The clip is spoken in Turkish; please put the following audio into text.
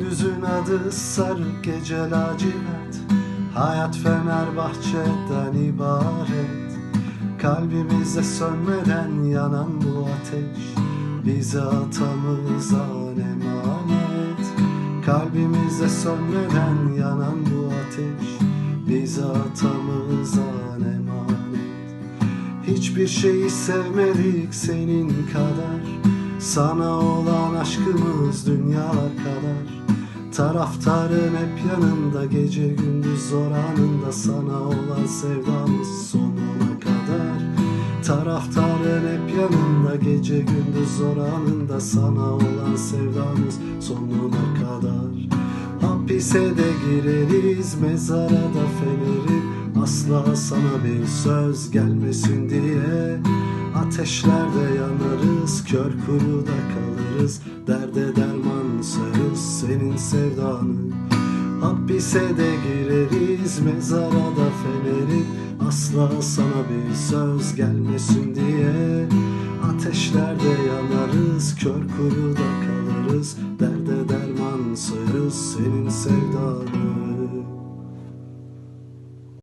Gözün adı sarı gece lacivert. Hayat Fenerbahçe'den ibaret. Kalbimizde sönmeden yanan bu ateş Bize atamıza emanet Kalbimizde sönmeden yanan bu ateş Bize atamıza emanet Hiçbir şeyi sevmedik senin kadar Sana olan aşkımız dünyalar kadar. Taraftarın hep yanında Gece gündüz zor anında Sana olan sevdamız sonuna kadar. Taraftarın hep yanında Gece gündüz zor anında Sana olan sevdamız sonuna kadar. Hapise de gireriz Mezara da fenerim Asla sana bir söz gelmesin diye Ateşlerde yanarız Kör kuruda kalırız Derde derman sarız Senin sevdanı. Hapise de gireriz Mezara da fenerim Asla sana bir söz gelmesin diye Ateşlerde yanarız Kör kuruda kalırız Derde derman sarız Senin sevdanı